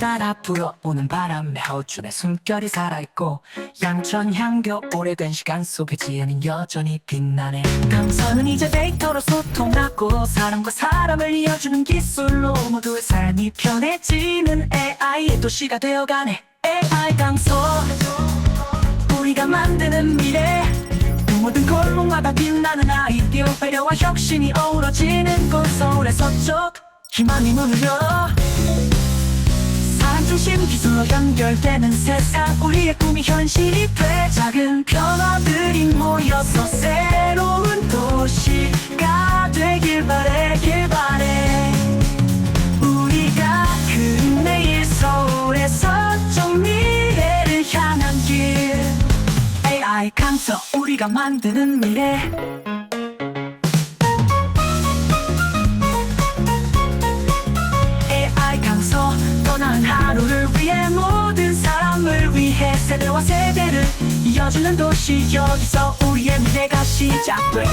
날아 불어오는 바람에 허준의 숨결이 살아있고 양천 향교 오래된 시간 속에 지혜는 여전히 빛나네. 감성은 이제 데이터로 소통하고 사람과 사람을 이어주는 기술로 모두의 삶이 편해지는 AI의 도시가 되어가네. AI 강소 우리가 만드는 미래. 모든 골목마다 빛나는 아이디어 배려와 혁신이 어우러지는 곳 서울의 서쪽 희망이 문을 열어 중심 기술로 연결되는 세상 우리의 꿈이 현실이 돼. 작은 변화들이 모여서 새로운 도시가 되길 바래 길 바래. 우리가 그 내일 서울의 서쪽 미래를 향한 길. AI 강서 우리가 만드는 미래 세대를 이어주는 도시. 여기서 우리의 미래가 시작돼